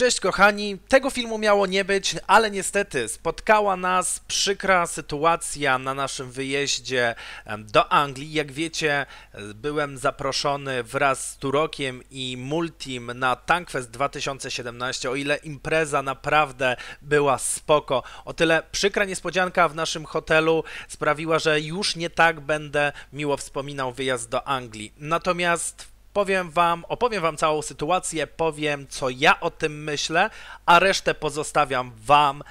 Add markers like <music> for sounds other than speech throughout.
Cześć kochani, tego filmu miało nie być, ale niestety spotkała nas przykra sytuacja na naszym wyjeździe do Anglii. Jak wiecie, byłem zaproszony wraz z Turokiem i Multim na Tankfest 2017. O ile impreza naprawdę była spoko, o tyle przykra niespodzianka w naszym hotelu sprawiła, że już nie tak będę miło wspominał wyjazd do Anglii. Natomiast powiem wam, opowiem wam całą sytuację, powiem co ja o tym myślę, a resztę pozostawiam wam.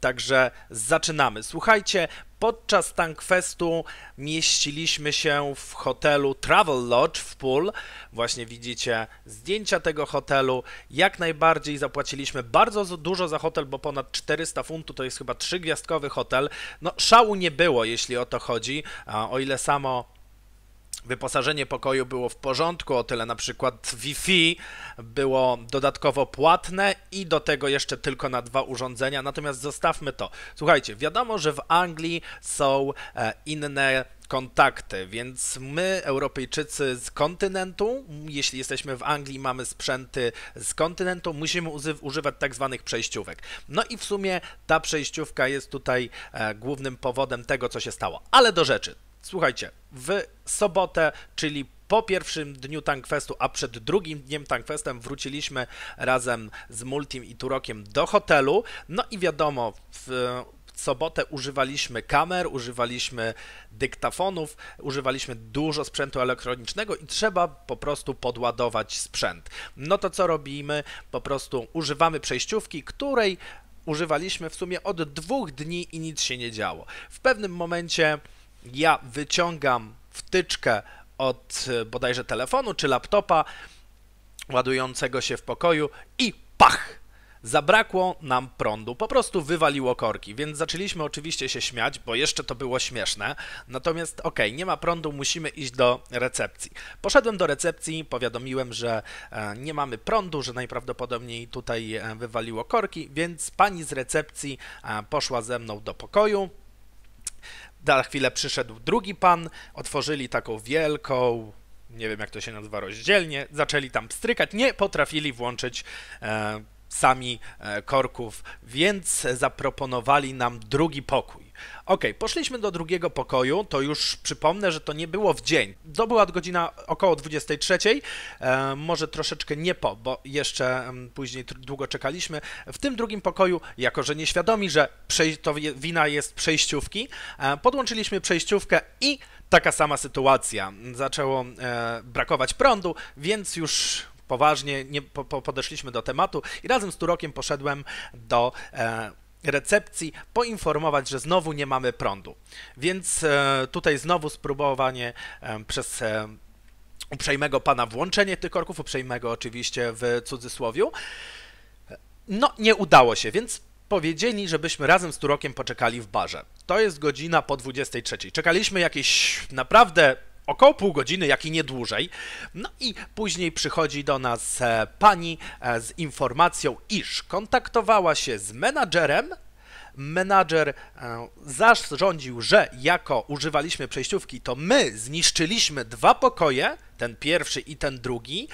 Także zaczynamy. Słuchajcie, podczas Tankfestu mieściliśmy się w hotelu Travel Lodge w Pool. Właśnie widzicie zdjęcia tego hotelu. Jak najbardziej zapłaciliśmy bardzo dużo za hotel, bo ponad 400 funtów to jest chyba trzygwiazdkowy hotel. No szału nie było, jeśli o to chodzi, o ile samo Wyposażenie pokoju było w porządku, o tyle na przykład Wi-Fi było dodatkowo płatne i do tego jeszcze tylko na dwa urządzenia. Natomiast zostawmy to. Słuchajcie, wiadomo, że w Anglii są e, inne kontakty, więc my, Europejczycy z kontynentu, jeśli jesteśmy w Anglii, mamy sprzęty z kontynentu, musimy używać tak zwanych przejściówek. No i w sumie ta przejściówka jest tutaj e, głównym powodem tego, co się stało. Ale do rzeczy. Słuchajcie, w sobotę, czyli po pierwszym dniu Tankfestu, a przed drugim dniem Tankfestem wróciliśmy razem z Multim i Turokiem do hotelu. No i wiadomo, w sobotę używaliśmy kamer, używaliśmy dyktafonów, używaliśmy dużo sprzętu elektronicznego i trzeba po prostu podładować sprzęt. No to co robimy? Po prostu używamy przejściówki, której używaliśmy w sumie od dwóch dni i nic się nie działo. W pewnym momencie ja wyciągam wtyczkę od e, bodajże telefonu czy laptopa ładującego się w pokoju i pach! Zabrakło nam prądu, po prostu wywaliło korki, więc zaczęliśmy oczywiście się śmiać, bo jeszcze to było śmieszne. Natomiast okej, okay, nie ma prądu, musimy iść do recepcji. Poszedłem do recepcji, powiadomiłem, że e, nie mamy prądu, że najprawdopodobniej tutaj e, wywaliło korki, więc pani z recepcji poszła ze mną do pokoju, za chwilę przyszedł drugi pan, otworzyli taką wielką, nie wiem jak to się nazywa rozdzielnie, zaczęli tam pstrykać, nie potrafili włączyć e, sami e, korków, więc zaproponowali nam drugi pokój. Ok, poszliśmy do drugiego pokoju, to już przypomnę, że to nie było w dzień. To była godzina około 23, e, może troszeczkę nie po, bo jeszcze później długo czekaliśmy. W tym drugim pokoju, jako że nieświadomi, że to wina jest przejściówki, e, podłączyliśmy przejściówkę i taka sama sytuacja. Zaczęło e, brakować prądu, więc już poważnie nie, po, po, podeszliśmy do tematu i razem z Turokiem poszedłem do e, recepcji poinformować, że znowu nie mamy prądu. Więc e, tutaj znowu spróbowanie e, przez e, uprzejmego pana włączenie tych korków, uprzejmego oczywiście w cudzysłowiu. No, nie udało się, więc powiedzieli, żebyśmy razem z Turokiem poczekali w barze. To jest godzina po 23. Czekaliśmy jakieś naprawdę około pół godziny, jak i nie dłużej. No i później przychodzi do nas e, pani e, z informacją, iż kontaktowała się z menadżerem. Menadżer e, zarządził, że jako używaliśmy przejściówki, to my zniszczyliśmy dwa pokoje, ten pierwszy i ten drugi.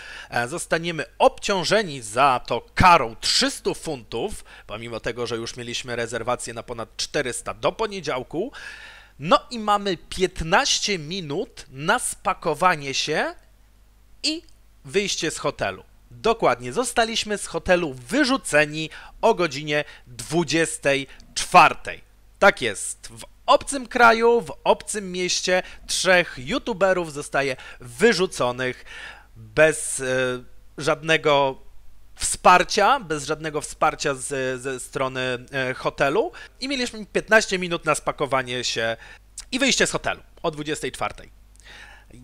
Zostaniemy obciążeni za to karą 300 funtów, pomimo tego, że już mieliśmy rezerwację na ponad 400 do poniedziałku. No i mamy 15 minut na spakowanie się i wyjście z hotelu. Dokładnie, zostaliśmy z hotelu wyrzuceni o godzinie 24. Tak jest. W obcym kraju, w obcym mieście trzech youtuberów zostaje wyrzuconych bez e, żadnego wsparcia, bez żadnego wsparcia z, ze strony e, hotelu i mieliśmy 15 minut na spakowanie się i wyjście z hotelu o 24.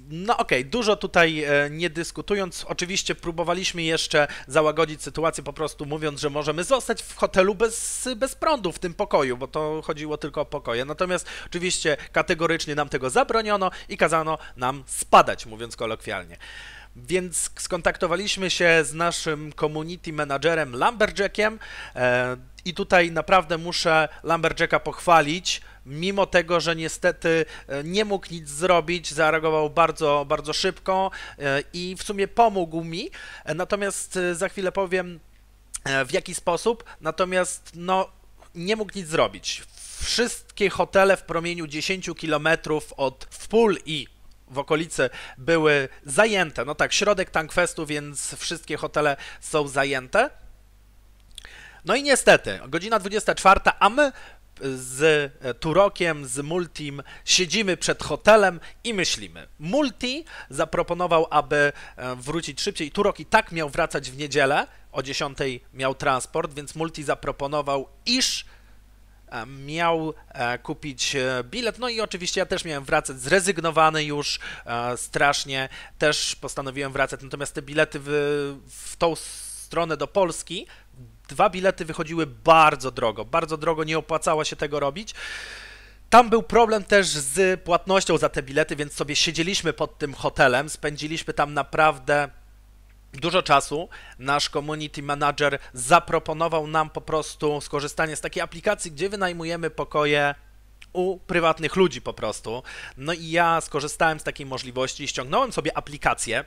No okej, okay, dużo tutaj e, nie dyskutując, oczywiście próbowaliśmy jeszcze załagodzić sytuację po prostu mówiąc, że możemy zostać w hotelu bez, bez prądu w tym pokoju, bo to chodziło tylko o pokoje. Natomiast oczywiście kategorycznie nam tego zabroniono i kazano nam spadać, mówiąc kolokwialnie. Więc skontaktowaliśmy się z naszym community managerem Lumberjackiem e, i tutaj naprawdę muszę Lumberjacka pochwalić. Mimo tego, że niestety e, nie mógł nic zrobić, zareagował bardzo, bardzo szybko e, i w sumie pomógł mi. Natomiast za chwilę powiem, w jaki sposób, natomiast no, nie mógł nic zrobić. Wszystkie hotele w promieniu 10 km od Wpól i w okolicy były zajęte. No tak, środek Tankfestu, więc wszystkie hotele są zajęte. No i niestety, godzina 24, a my z Turokiem, z Multim siedzimy przed hotelem i myślimy. Multi zaproponował, aby e, wrócić szybciej. Turok i tak miał wracać w niedzielę, o 10 miał transport, więc Multi zaproponował, iż e, miał e, kupić bilet. No i oczywiście ja też miałem wracać, zrezygnowany już strasznie, też postanowiłem wracać, natomiast te bilety w, w tą stronę do Polski dwa bilety wychodziły bardzo drogo, bardzo drogo, nie opłacało się tego robić. Tam był problem też z płatnością za te bilety, więc sobie siedzieliśmy pod tym hotelem, spędziliśmy tam naprawdę dużo czasu. Nasz community manager zaproponował nam po prostu skorzystanie z takiej aplikacji, gdzie wynajmujemy pokoje u prywatnych ludzi po prostu. No i ja skorzystałem z takiej możliwości, ściągnąłem sobie aplikację,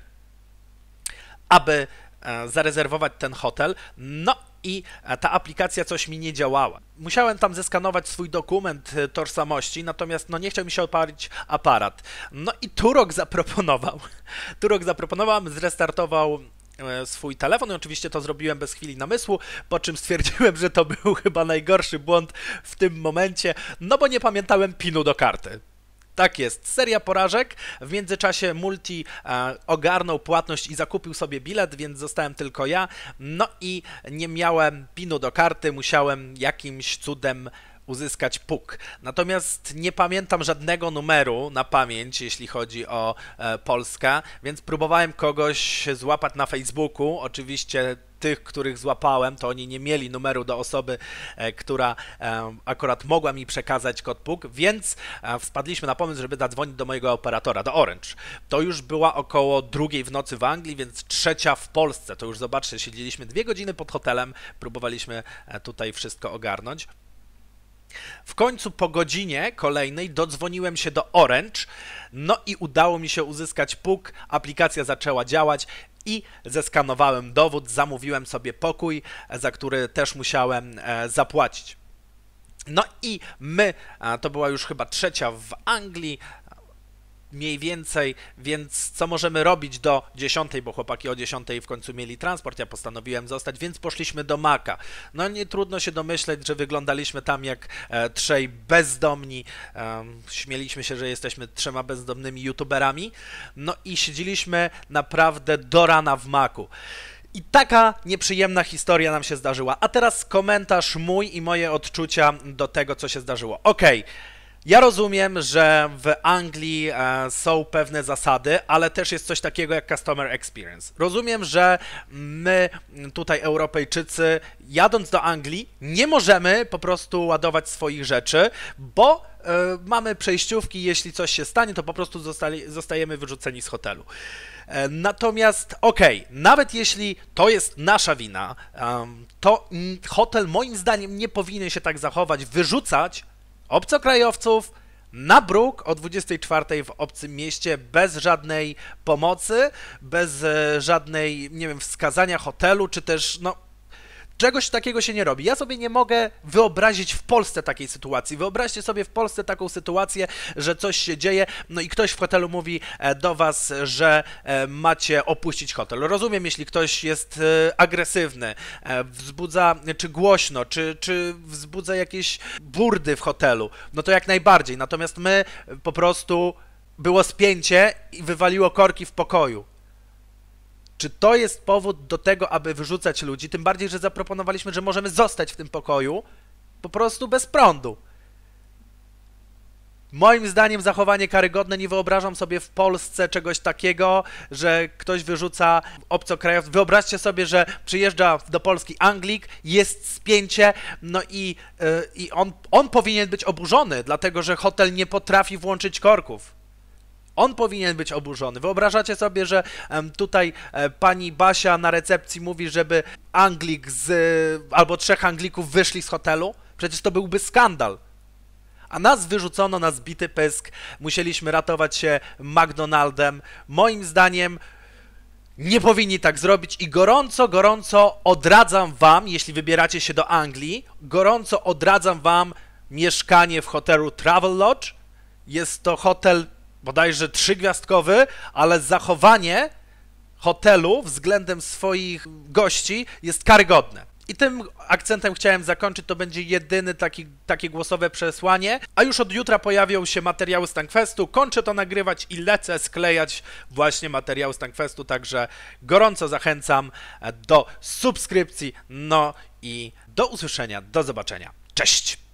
aby e, zarezerwować ten hotel. No i e, ta aplikacja coś mi nie działała. Musiałem tam zeskanować swój dokument e, tożsamości, natomiast no nie chciał mi się odpalić aparat. No i Turok zaproponował, <laughs> Turok zaproponował, zrestartował swój telefon i oczywiście to zrobiłem bez chwili namysłu, po czym stwierdziłem, że to był <laughs> chyba najgorszy błąd w tym momencie, no bo nie pamiętałem pinu do karty. Tak jest, seria porażek. W międzyczasie Multi e, ogarnął płatność i zakupił sobie bilet, więc zostałem tylko ja. No i nie miałem pinu do karty, musiałem jakimś cudem uzyskać puk. Natomiast nie pamiętam żadnego numeru na pamięć, jeśli chodzi o e, Polskę, więc próbowałem kogoś złapać na Facebooku. Oczywiście tych, których złapałem, to oni nie mieli numeru do osoby, e, która e, akurat mogła mi przekazać kod PUK, więc e, wpadliśmy na pomysł, żeby zadzwonić do mojego operatora, do Orange. To już była około drugiej w nocy w Anglii, więc trzecia w Polsce. To już zobaczcie, siedzieliśmy dwie godziny pod hotelem, próbowaliśmy tutaj wszystko ogarnąć. W końcu po godzinie kolejnej dodzwoniłem się do Orange, no i udało mi się uzyskać PUK, aplikacja zaczęła działać i zeskanowałem dowód, zamówiłem sobie pokój, za który też musiałem e, zapłacić. No i my, to była już chyba trzecia w Anglii, mniej więcej, więc co możemy robić do 10, bo chłopaki o 10 w końcu mieli transport, ja postanowiłem zostać, więc poszliśmy do Maka. No nie trudno się domyśleć, że wyglądaliśmy tam jak e, trzej bezdomni, e, śmieliśmy się, że jesteśmy trzema bezdomnymi youtuberami, no i siedzieliśmy naprawdę do rana w Maku. I taka nieprzyjemna historia nam się zdarzyła. A teraz komentarz mój i moje odczucia do tego, co się zdarzyło. Okej. Okay. Ja rozumiem, że w Anglii e, są pewne zasady, ale też jest coś takiego jak customer experience. Rozumiem, że my tutaj Europejczycy jadąc do Anglii nie możemy po prostu ładować swoich rzeczy, bo e, mamy przejściówki, jeśli coś się stanie, to po prostu zostali, zostajemy wyrzuceni z hotelu. E, natomiast, okej, okay, nawet jeśli to jest nasza wina, to hotel moim zdaniem nie powinien się tak zachować, wyrzucać obcokrajowców na bruk o 24 w obcym mieście bez żadnej pomocy, bez e, żadnej, nie wiem, wskazania hotelu, czy też, no, Czegoś takiego się nie robi. Ja sobie nie mogę wyobrazić w Polsce takiej sytuacji. Wyobraźcie sobie w Polsce taką sytuację, że coś się dzieje, no i ktoś w hotelu mówi e, do was, że e, macie opuścić hotel. Rozumiem, jeśli ktoś jest e, agresywny, wzbudza, czy głośno, czy, czy wzbudza jakieś burdy w hotelu, no to jak najbardziej. Natomiast my po prostu było spięcie i wywaliło korki w pokoju. Czy to jest powód do tego, aby wyrzucać ludzi? Tym bardziej, że zaproponowaliśmy, że możemy zostać w tym pokoju po prostu bez prądu. Moim zdaniem zachowanie karygodne. Nie wyobrażam sobie w Polsce czegoś takiego, że ktoś wyrzuca obcokrajowców. Wyobraźcie sobie, że przyjeżdża do Polski Anglik, jest spięcie, no i, yy, i on, on powinien być oburzony, dlatego że hotel nie potrafi włączyć korków. On powinien być oburzony. Wyobrażacie sobie, że tutaj e, pani Basia na recepcji mówi, żeby Anglik z, albo trzech Anglików wyszli z hotelu? Przecież to byłby skandal. A nas wyrzucono na zbity pysk, musieliśmy ratować się McDonaldem. Moim zdaniem nie powinni tak zrobić i gorąco, gorąco odradzam wam, jeśli wybieracie się do Anglii, gorąco odradzam wam mieszkanie w hotelu Travelodge. Jest to hotel bodajże trzygwiazdkowy, ale zachowanie hotelu względem swoich gości jest karygodne. I tym akcentem chciałem zakończyć, to będzie jedyny taki, takie głosowe przesłanie. A już od jutra pojawią się materiały z Tankfestu. Kończę to nagrywać i lecę sklejać właśnie materiały z Tankfestu, także gorąco zachęcam do subskrypcji. No i do usłyszenia, do zobaczenia. Cześć!